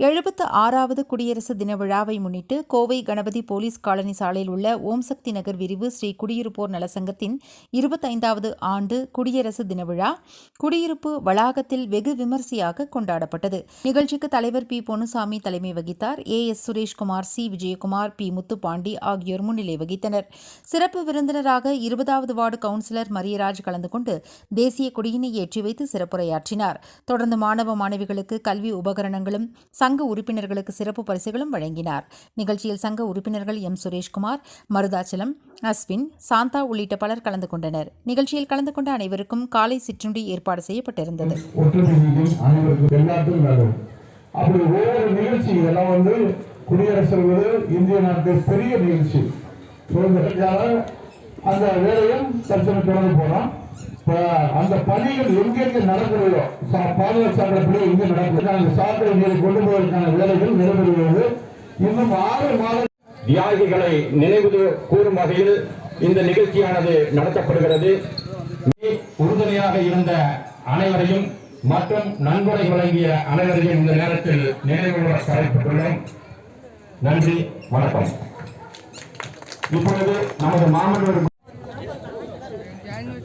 எழுபத்து ஆறாவது குடியரசு தின விழாவை முன்னிட்டு கோவை கணபதி போலீஸ் காலனி சாலையில் உள்ள ஓம் சக்தி நகர் விரிவு ஸ்ரீ குடியிருப்போர் நலசங்கத்தின் இருபத்தைந்தாவது ஆண்டு குடியரசு தின விழா குடியிருப்பு வளாகத்தில் வெகு விமரிசையாக கொண்டாடப்பட்டது. நிகழ்ச்சிக்கு தலைவர் பி. பொன்னுசாமி தலைமை வகித்தார். A. S. Sureshkumar C. Vijayakumar P. Muthupandi ஆகியோர் முன்னிலை வகித்தனர். சிறப்பு விருந்தினராக இருபதாவது வார்டு கவுன்சிலர் மரியராஜ் கலந்து கொண்டு தேசிய கொடியினை ஏற்றி வைத்து சிறப்புரையாற்றினார். தொடர்ந்து மாணவ மாணவிகளுக்கு கல்வி உபகரணங்களும் சங்க உறுப்பினர்களுக்கு சிறப்பு பரிசுகளும் வழங்கினார். நிகழ்ச்சியில் சங்க உறுப்பினர்கள் எம். சுரேஷ்குமார் மருதாச்சலம் அஸ்வின் சாந்தா உள்ளிட்ட பலர் கலந்து கொண்டனர். நிகழ்ச்சியில் கலந்து கொண்ட அனைவருக்கும் காலை சிற்றுண்டி ஏற்பாடு செய்யப்பட்டிருந்தது. அப்படி ஒவ்வொரு நிகழ்ச்சி இதெல்லாம் வந்து குடியரசு இந்திய நாட்டு பெரிய நிகழ்ச்சி. அந்த வேலையும் தற்சமயம் தொடர்ந்து போனோம் அந்த பணிகள் எங்கெங்க நடக்கிறதோ பாதுகாப்பு சாப்பிடப்படி எங்க நடக்குது அந்த சாப்பிட நீரை கொண்டு போவதற்கான வேலைகள் நிறைவேறுகிறது இன்னும் ஆறு மாதம் தியாகிகளை நினைவு கூறும் வகையில் இந்த நிகழ்ச்சியானது நடத்தப்படுகிறது. உறுதுணையாக இருந்த அனைவரையும் மற்றும் நன்கொடை வழங்கிய அனைவரையும் இந்த நேரத்தில் நினைவு தலைப்பட்டுள்ளோம். நன்றி வணக்கம். இப்பொழுது நமது மாமல்லூர் anh